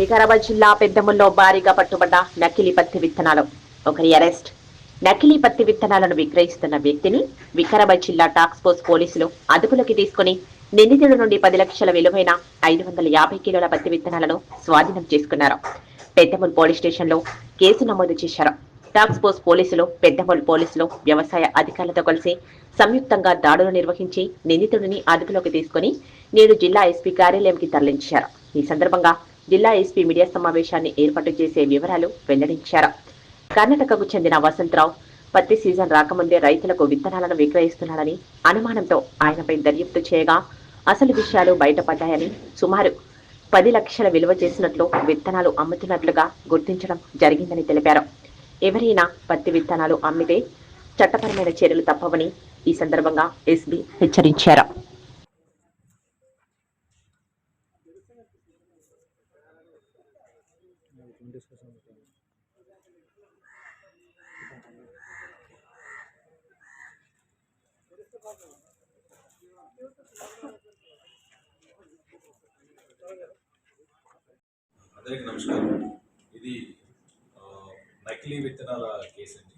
వికారాబాద్ జిల్లా పెద్దముల్లో భారీగా పట్టుబడ్డ నకిలీ పత్తి విత్తనాలు. ఒకరి అరెస్ట్. నకిలీ పత్తి విత్తనాలను విక్రయిస్తున్న వ్యక్తిని వికారాబాద్ జిల్లా టాక్స్ ఫోర్స్ పోలీసులు అదుపులోకి తీసుకుని నిందితుడి నుండి పది లక్షల విలువైన ఐదు వందల యాభై కిలోల పత్తి విత్తనాలను స్వాధీనం చేసుకున్నారు. పెద్దమూల్ పోలీస్ స్టేషన్లో కేసు నమోదు చేశారు. టాక్స్ ఫోర్స్ పోలీసులు పెద్దమూల్ పోలీసులు వ్యవసాయ అధికారులతో కలిసి సంయుక్తంగా దాడులు నిర్వహించి నిందితుడిని అదుపులోకి తీసుకుని నేడు జిల్లా ఎస్పీ కార్యాలయంకి తరలించారు. ఈ సందర్భంగా జిల్లా ఎస్పీ మీడియా సమావేశాన్ని ఏర్పాటు చేసే వివరాలు వెల్లడించారు. కర్ణాటకకు చెందిన వసంతరావు పత్తి సీజన్ రాకముందే రైతులకు విత్తనాలను విక్రయిస్తున్నాడని అనుమానంతో ఆయనపై దర్యాప్తు చేయగా అసలు విషయాలు బయటపడ్డాయని సుమారు పది లక్షల విలువ చేసినట్లు విత్తనాలు అమ్ముతున్నట్లుగా గుర్తించడం జరిగిందని తెలిపారు. ఎవరైనా పత్తి విత్తనాలు అమ్మితే చట్టపరమైన చర్యలు తప్పవని ఈ సందర్భంగా ఎస్బీ హెచ్చరించారు. అందరికీ నమస్కారం. ఇది నకిలీ విత్తనాల కేసు అండి.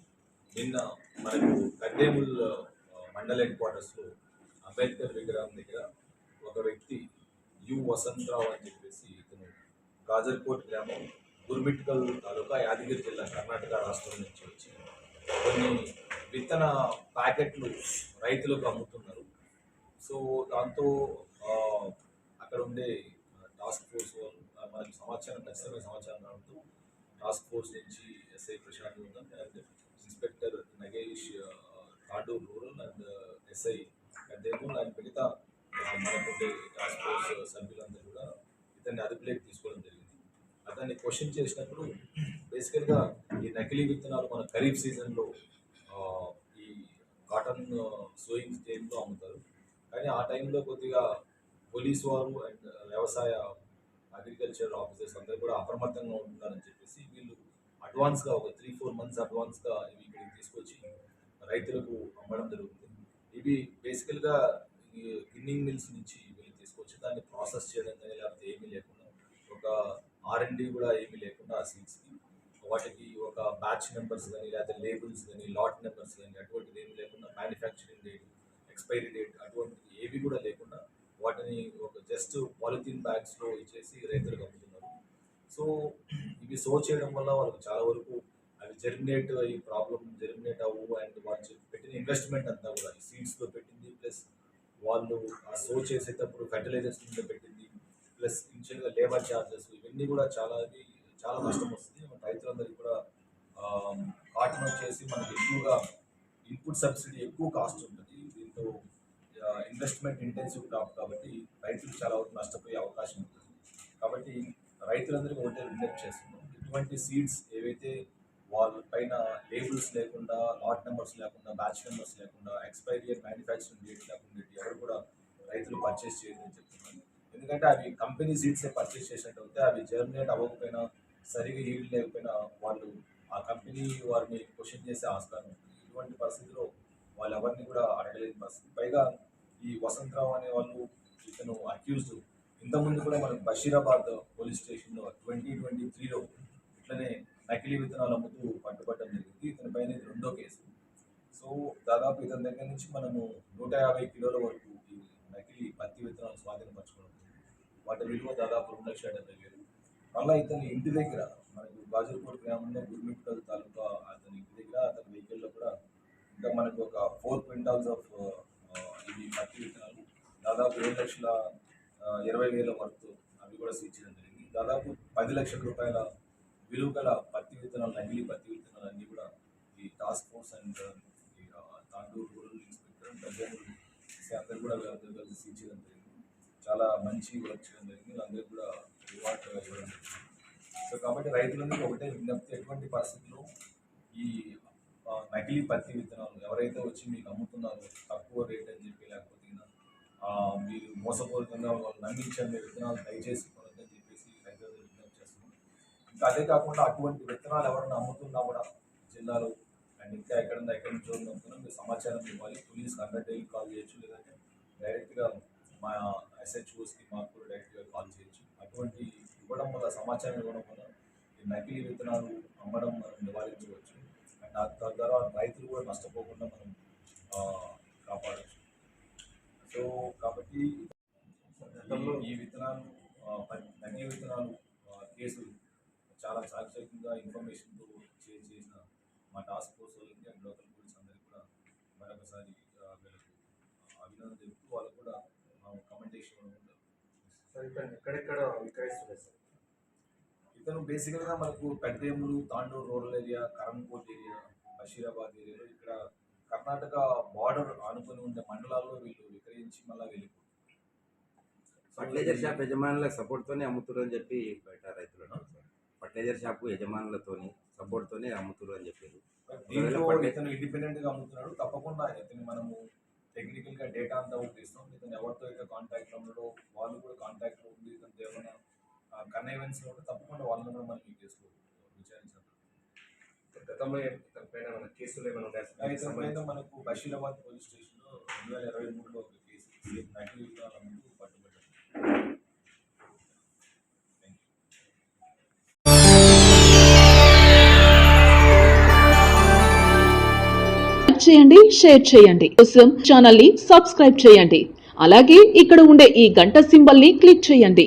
నిన్న మనకు కద్దేముల్ మండల్ హెడ్ క్వార్టర్స్లో అంబేద్కర్ విగ్రహం దగ్గర ఒక వ్యక్తి యు వసంతరావు అని చెప్పేసి ఇతను గాజర్కోట్ గ్రామం గుర్మిట్కల్ తాలూకా యాదగిరి జిల్లా కర్ణాటక రాష్ట్రం నుంచి వచ్చి కొన్ని విత్తన ప్యాకెట్లు రైతులకు అమ్ముతున్నారు. సో దాంతో అక్కడ ఉండే టాస్క్ ఫోర్స్ వాళ్ళు మనకి సమాచారం ఖచ్చితమైన సమాచారం రావడంతో టాస్క్ ఫోర్స్ నుంచి ఎస్ఐ ప్రశాంత్ ఉందని and inspector Nagesh Tandur rural and SI Peddemul and మిగతా మనకుండే టాస్క్ ఫోర్స్ సభ్యులందరూ కూడా ఇతన్ని అదుపులోకి తీసుకోవడం జరిగింది. దాన్ని క్వశ్చన్ చేసినప్పుడు బేసికల్గా ఈ నకిలీ విత్తనాలు మన ఖరీఫ్ సీజన్లో ఈ కాటన్ సోయింగ్ టైంలో అమ్ముతారు కానీ ఆ టైంలో కొద్దిగా పోలీస్ వారు అండ్ వ్యవసాయ అగ్రికల్చర్ ఆఫీసర్స్ అందరూ కూడా అప్రమత్తంగా ఉంటున్నారని చెప్పేసి వీళ్ళు అడ్వాన్స్గా ఒక త్రీ ఫోర్ మంత్స్ అడ్వాన్స్గా ఇవి ఇక్కడికి తీసుకొచ్చి రైతులకు అమ్మడం జరుగుతుంది ఇవి బేసికల్గా ఈ గిన్నింగ్ మిల్స్ నుంచి వీళ్ళు తీసుకొచ్చి దాన్ని ప్రాసెస్ చేయడం కానీ లేకపోతే ఏమీ లేకుండా ఒక ఆర్ఎండి కూడా ఏమీ లేకుండా ఆ సీట్స్కి వాటికి ఒక బ్యాచ్ నెంబర్స్ కానీ లేదా లేబుల్స్ కానీ లాట్ నెంబర్స్ కానీ అటువంటిది ఏమి లేకుండా మ్యానుఫ్యాక్చరింగ్ డేట్ ఎక్స్పైరీ డేట్ అటువంటిది ఏవి కూడా లేకుండా వాటిని ఒక జస్ట్ పాలిథిన్ బ్యాగ్స్లో ఇచ్చేసి రైతులకు అమ్ముతున్నారు. సో ఇవి సో చేయడం వల్ల వాళ్ళకి చాలా వరకు అవి జర్మినేట్ ఈ ప్రాబ్లమ్ జర్మినేట్ అవ్వు అండ్ వాళ్ళు పెట్టిన ఇన్వెస్ట్మెంట్ అంతా కూడా ఈ సీడ్స్లో పెట్టింది ప్లస్ వాళ్ళు ఆ సో చేసేటప్పుడు ఫెర్టిలైజర్స్ మీద పెట్టింది ప్లస్ ఇన్షియల్గా లేబర్ ఛార్జెస్ ఇవన్నీ కూడా చాలా అది చాలా నష్టం వస్తుంది. మన రైతులందరికీ కూడా కాటన్ వచ్చేసి మనకి ఎక్కువగా ఇన్పుట్ సబ్సిడీ ఎక్కువ కాస్ట్ ఉంటుంది. దీంతో ఇన్వెస్ట్మెంట్ ఇంటెన్సివ్ క్రాప్ కాబట్టి రైతులు చాలా వరకు నష్టపోయే అవకాశం ఉంటుంది. కాబట్టి రైతులందరికీ ఒకటే విజ్ఞప్తి చేస్తున్నాం. ఇటువంటి సీడ్స్ ఏవైతే వాళ్ళ పైన లేబుల్స్ లేకుండా లాట్ నెంబర్స్ లేకుండా బ్యాచ్ నెంబర్స్ లేకుండా ఎక్స్పైరీ మ్యానుఫ్యాక్చరింగ్ డేట్ లేకుండా ఎవరు కూడా రైతులు పర్చేస్ చేయదని చెప్తున్నారు. ఎందుకంటే అవి కంపెనీ సీట్స్ పర్చేస్ చేసినట్టు అయితే అవి జర్మినేట్ అవ్వకపోయినా సరిగా ఈల్డ్ లేకపోయినా వాళ్ళు ఆ కంపెనీ వారిని క్వశ్చన్ చేసే ఆస్కారం ఉంటుంది. ఇటువంటి పరిస్థితిలో వాళ్ళు ఎవరిని కూడా అడగలేని పరిస్థితి. పైగా ఈ వసంతరావు అనే వాళ్ళు ఇతను అక్యూజ్డ్ ఇంతకుముందు కూడా మనం బషీరాబాద్ పోలీస్ స్టేషన్లో ట్వంటీ ట్వంటీ త్రీలో ఇట్లనే నకిలీ విత్తనాలు అమ్ముతూ పట్టుబట్టడం జరిగింది. ఇతని పైన ఇది రెండో కేసు. సో దాదాపు ఇతని దగ్గర నుంచి మనము నూట యాభై కిలోల వరకు ఈ నకిలీ పత్తి విత్తనాలు స్వాధీనపరచుకోవడం జరిగింది. వాటి విలువ దాదాపు రెండు లక్షల డెబ్బై వేలు. మళ్ళీ ఇతని ఇంటి దగ్గర మనకు గాజులపూర్ గ్రామంలో గుర్మిట్కల్ తాలూకా అతని ఇంటి దగ్గర అతని వెహికల్లో కూడా ఇంకా మనకు ఒక ఫోర్ క్వింటాల్స్ ఆఫ్ ఇవి పత్తి విత్తనాలు. దాదాపు ఏడు లక్షల ఇరవై వేల వరకు అవి కూడా సీచడం జరిగింది. దాదాపు పది లక్షల రూపాయల విలువ గల పత్తి విత్తనాలు నగిలి పత్తి విత్తనాలు అన్నీ కూడా ఈ task force and Tandur rural inspector పెద్దలు అందరూ కూడా వీళ్ళందరూ కలిసి సీజ్ చేయడం జరిగింది చాలా మంచి వర్క్ చేయడం జరిగింది. అందరూ కూడా రివార్డ్ ఇవ్వడం జరిగింది. సో కాబట్టి రైతులందరికీ ఒకటే విజ్ఞప్తి ఎటువంటి పరిస్థితుల్లో ఈ నకిలీ పత్తి విత్తనాలు ఎవరైతే వచ్చి మీకు అమ్ముతున్నారో తక్కువ రేట్ అని చెప్పి లేకపోతే మీరు మోసపూరితంగా వాళ్ళు నమ్మించారు విత్తనాలు దయచేసి కొనొద్దని చెప్పేసి రైతులందరూ విజ్ఞప్తి చేస్తున్నాం. ఇంకా అదే కాకుండా అటువంటి విత్తనాలు ఎవరైనా అమ్ముతున్నా కూడా జిల్లాలో అండ్ ఇంకా ఎక్కడన్నా ఎక్కడి నుంచి మీరు సమాచారం ఇవ్వాలి. పోలీస్ హండ్రెడ్ డైలీ కాల్ చేయొచ్చు లేదంటే ఎస్హెచ్ఓస్కి మాకు కూడా డైరెక్ట్గా కాల్ చేయొచ్చు. అటువంటి ఇవ్వడం వల్ల సమాచారం ఇవ్వడం వల్ల ఈ నకిలీ విత్తనాలు అమ్మడం మనం నివారించవచ్చు. అండ్ ఆ తద్వారా రైతులు కూడా నష్టపోకుండా మనం కాపాడచ్చు. కాపాడవచ్చు సో కాబట్టి గతంలో ఈ విత్తనాలు ఆ, నకిలీ విత్తనాలు కేసులు చాలా చాకచక్యంగా ఇన్ఫర్మేషన్తో చేసిన మా టాస్క్ ఫోర్స్ వాళ్ళకి అండ్ లోకల్ పోలీస్ అందరికీ కూడా మరొకసారి వీళ్ళకు అభినందన తెలుపుతూ వాళ్ళకు కూడా కమెంటేషన్ ఇవ్వడం సార్ ఎక్కడెక్కడ విక్రయిస్తున్నారు సార్. ఇతను బేసికల్గా మనకు Peddemul Tandur rural area Karankot area Basheerabad ఏరియాలో ఇక్కడ కర్ణాటక బార్డర్ ఆనుకొని ఉండే మండలాల్లో వీళ్ళు విక్రయించి మళ్ళీ వెళ్ళిపోతారు ఫర్టిలైజర్ షాప్ యజమానుల సపోర్ట్తోనే అమ్ముతురు అని చెప్పి బయట రైతులు అంటారు సార్. ఫర్టిలైజర్ షాప్ యజమానులతోని సపోర్ట్తోనే అమ్ముతురు అని చెప్పారు. దీంట్లో ఇతను ఇండిపెండెంట్గా అమ్ముతున్నాడు. తప్పకుండా ఇతను మనము టెక్నికల్గా డేటా అంతా తీస్తాం. ఇతను ఎవరితో అయితే కాంటాక్ట్లో ఉన్నాడో వాళ్ళు కూడా కాంటాక్ట్లో ఉంది ఇతను ఏమైనా కన్వెన్స్లో ఉంటే తప్పకుండా వాళ్ళని కూడా మనం ఈ కేసులో విచారించాలి. గతంలో పైన కేసులు ఏమైనా ఉన్నాయా మనకు బషీరాబాద్ పోలీస్ స్టేషన్లో రెండు వేల ఇరవై మూడులో ఒక కేసు సేమ్ నకిలీ చేయండి షేర్ చేయండి. కోసం ఛానల్ని సబ్స్క్రైబ్ చేయండి. అలాగే ఇక్కడ ఉండే ఈ గంట సింబల్ని క్లిక్ చేయండి.